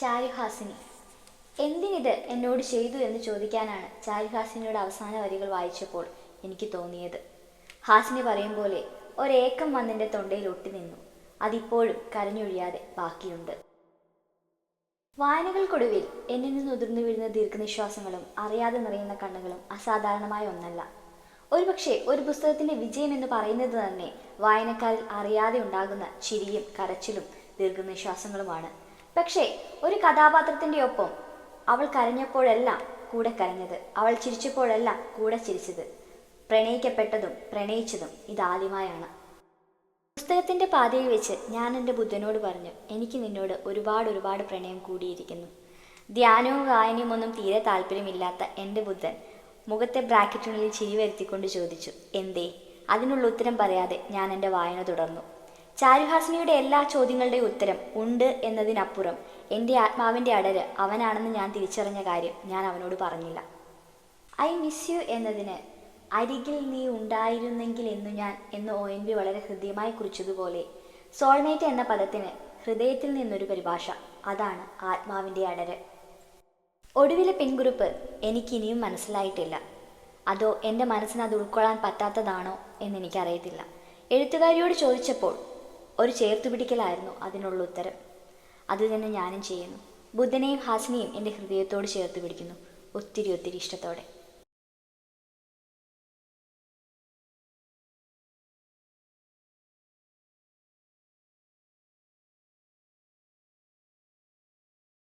ചാരുഹാസിനി. എന്തിനിത് എന്നോട് ചെയ്തു എന്ന് ചോദിക്കാനാണ് ചാരുഹാസിനിയുടെ അവസാന വരികൾ വായിച്ചപ്പോൾ എനിക്ക് തോന്നിയത്. ഹാസിനി പറയും പോലെ ഒരേക്കം വന്നിന്റെ തൊണ്ടയിൽ ഒട്ടി നിന്നു. അതിപ്പോഴും കരഞ്ഞൊഴിയാതെ ബാക്കിയുണ്ട്. വായനകൾക്കൊടുവിൽ എന്നിൽ നിന്ന് ഉതിർന്നു വീഴുന്ന ദീർഘനിശ്വാസങ്ങളും അറിയാതെ നിറയുന്ന കണ്ണുകളും അസാധാരണമായ ഒന്നല്ല. ഒരുപക്ഷെ ഒരു പുസ്തകത്തിന്റെ വിജയം എന്ന് പറയുന്നത് തന്നെ വായനക്കാരിൽ അറിയാതെ ഉണ്ടാകുന്ന ചിരിയും കരച്ചിലും ദീർഘനിശ്വാസങ്ങളുമാണ്. പക്ഷേ ഒരു കഥാപാത്രത്തിന്റെ ഒപ്പം അവൾ കരഞ്ഞപ്പോഴെല്ലാം കൂടെ കരഞ്ഞത് അവൾ ചിരിച്ചപ്പോഴെല്ലാം കൂടെ ചിരിച്ചത്. പ്രണയിക്കപ്പെട്ടതും പ്രണയിച്ചതും ഇതാദ്യമായാണ്. പുസ്തകത്തിന്റെ പാതയിൽ വെച്ച് ഞാൻ എന്റെ ബുദ്ധനോട് പറഞ്ഞു എനിക്ക് നിന്നോട് ഒരുപാട് ഒരുപാട് പ്രണയം കൂടിയിരിക്കുന്നു. ധ്യാനവും വായനയും ഒന്നും തീരെ താല്പര്യമില്ലാത്ത എന്റെ ബുദ്ധൻ മുഖത്തെ ബ്രാക്കറ്റിനുള്ളിൽ ചിരി വരുത്തിക്കൊണ്ട് ചോദിച്ചു എന്തേ? അതിനുള്ള ഉത്തരം പറയാതെ ഞാൻ എന്റെ വായന തുടർന്നു. ചാരുഹാസിനിയുടെ എല്ലാ ചോദ്യങ്ങളുടെയും ഉത്തരം ഉണ്ട് എന്നതിനപ്പുറം എന്റെ ആത്മാവിന്റെ അടര് അവനാണെന്ന് ഞാൻ തിരിച്ചറിഞ്ഞ കാര്യം ഞാൻ അവനോട് പറഞ്ഞില്ല. ഐ മിസ് യു എന്നതിന് അരികിൽ നീ ഉണ്ടായിരുന്നെങ്കിൽ എന്നു ഞാൻ എന്ന് ഒ എൻ വി വളരെ ഹൃദ്യമായി കുറിച്ചതുപോലെ സോൾമേറ്റ് എന്ന പദത്തിന് ഹൃദയത്തിൽ നിന്നൊരു പരിഭാഷ അതാണ് ആത്മാവിന്റെ അടര്. ഒടുവിലെ പിൻകുറിപ്പ് എനിക്കിനിയും മനസ്സിലായിട്ടില്ല. അതോ എന്റെ മനസ്സിന് അത് ഉൾക്കൊള്ളാൻ പറ്റാത്തതാണോ എന്നെനിക്കറിയത്തില്ല. എഴുത്തുകാരിയോട് ചോദിച്ചപ്പോൾ ഒരു ചേർത്തുപിടിക്കലായിരുന്നു അതിനുള്ള ഉത്തരം. അത് തന്നെ ഞാനും ചെയ്യുന്നു. ബുദ്ധനെയും ഹാസിനെയും എന്റെ ഹൃദയത്തോട് ചേർത്ത് പിടിക്കുന്നു. ഒത്തിരി ഒത്തിരി ഇഷ്ടത്തോടെ.